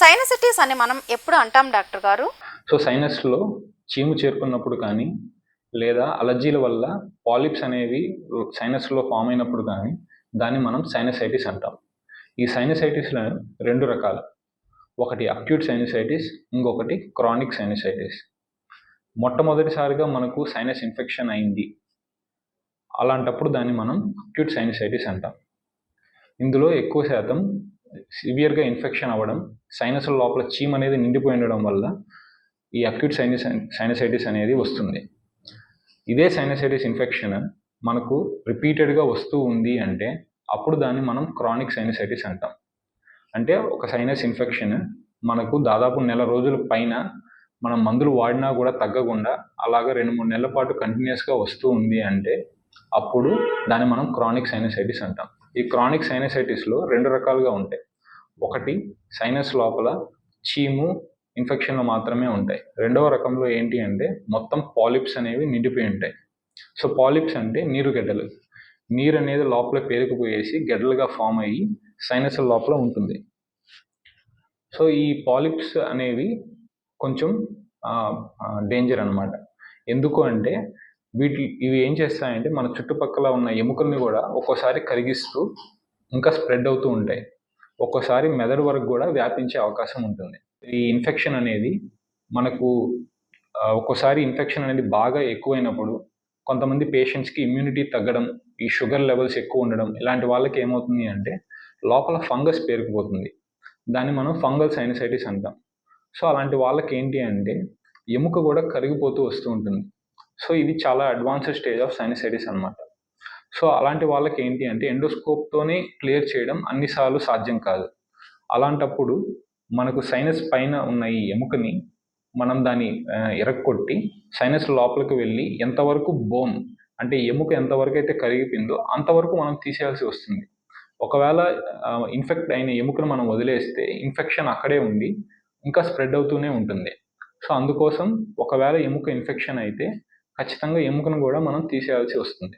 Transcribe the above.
సైనసిటీస్ అని మనం ఎప్పుడు అంటాం డాక్టర్ గారు? సో సైనస్లో చీము చేరుకున్నప్పుడు కానీ లేదా అలర్జీల వల్ల పాలిప్స్ అనేవి సైనస్లో ఫామ్ అయినప్పుడు కానీ దాన్ని మనం సైనసైటిస్ అంటాం. ఈ సైనసైటిస్లో రెండు రకాలు. ఒకటి అక్యూట్ సైనసైటిస్ ఇంకొకటి క్రానిక్ సైనసైటిస్. మొట్టమొదటిసారిగా మనకు సైనస్ ఇన్ఫెక్షన్ అయింది. అలాంటప్పుడు దాన్ని మనం అక్యూట్ సైనసైటిస్ అంటాం. ఇందులో ఎక్కువ శాతం సివియర్గా ఇన్ఫెక్షన్ అవ్వడం సైనస్ లోపల చీమ్ అనేది నిండిపోయి ఉండడం వల్ల ఈ అక్యూట్ సైనస్ సైనసైటిస్ అనేది వస్తుంది. ఇదే సైనసైటిస్ ఇన్ఫెక్షన్ మనకు రిపీటెడ్గా వస్తూ ఉంది అంటే అప్పుడు దాన్ని మనం క్రానిక్ సైనసైటిస్ అంటాం. అంటే ఒక సైనస్ ఇన్ఫెక్షన్ మనకు దాదాపు నెల రోజుల పైన మనం మందులు వాడినా కూడా తగ్గకుండా అలాగ రెండు మూడు నెలల పాటు కంటిన్యూస్గా వస్తూ ఉంది అంటే అప్పుడు దాన్ని మనం క్రానిక్ సైనసైటిస్ అంటాం. ఈ క్రానిక్ సైనసైటిస్లో రెండు రకాలుగా ఉంటాయి. ఒకటి సైనస్ లోపల చీము ఇన్ఫెక్షన్లు మాత్రమే ఉంటాయి. రెండవ రకంలో ఏంటి అంటే మొత్తం పాలిప్స్ అనేవి నిండిపోయి ఉంటాయి. సో పాలిప్స్ అంటే నీరు గడ్డలు. నీరు అనేది లోపల పేరుకుపోయేసి గడ్డలుగా ఫామ్ అయ్యి సైనస్ లోపల ఉంటుంది. సో ఈ పాలిప్స్ అనేవి కొంచెం డేంజర్ అనమాట ఎందుకు అంటే వీటి ఇవి ఏం చేస్తాయంటే మన చుట్టుపక్కల ఉన్న ఎముకల్ని కూడా ఒక్కోసారి కరిగిస్తూ ఇంకా స్ప్రెడ్ అవుతూ ఉంటాయి. ఒక్కోసారి మెదడు వరకు కూడా వ్యాపించే అవకాశం ఉంటుంది. ఈ ఇన్ఫెక్షన్ అనేది మనకు ఒక్కోసారి ఇన్ఫెక్షన్ అనేది బాగా ఎక్కువైనప్పుడు కొంతమంది పేషెంట్స్కి ఇమ్యూనిటీ తగ్గడం ఈ షుగర్ లెవెల్స్ ఎక్కువ ఉండడం ఇలాంటి వాళ్ళకి ఏమవుతుంది అంటే లోపల ఫంగస్ పేరుకుపోతుంది. దాన్ని మనం ఫంగల్ సైనసైటిస్ అంటాం. సో అలాంటి వాళ్ళకి ఏంటి అంటే ఎముక కూడా కరిగిపోతూ వస్తూ ఉంటుంది. సో ఇది చాలా అడ్వాన్స్డ్ స్టేజ్ ఆఫ్ సైనసైటిస్ అన్నమాట. సో అలాంటి వాళ్ళకి ఏంటి అంటే ఎండోస్కోప్తోనే క్లియర్ చేయడం అన్నిసార్లు సాధ్యం కాదు. అలాంటప్పుడు మనకు సైనస్ పైన ఉన్న ఈ ఎముకని మనం దాన్ని ఎరక్కొట్టి సైనస్ లోపలికి వెళ్ళి ఎంతవరకు బోన్ అంటే ఎముక ఎంతవరకు అయితే కరిగిపోయిందో అంతవరకు మనం తీసేయాల్సి వస్తుంది. ఒకవేళ ఇన్ఫెక్ట్ అయిన ఎముకను మనం వదిలేస్తే ఇన్ఫెక్షన్ అక్కడే ఉండి ఇంకా స్ప్రెడ్ అవుతూనే ఉంటుంది. సో అందుకోసం ఒకవేళ ఎముక ఇన్ఫెక్షన్ అయితే ఖచ్చితంగా ఎముకను కూడా మనం తీసేయాల్సి వస్తుంది.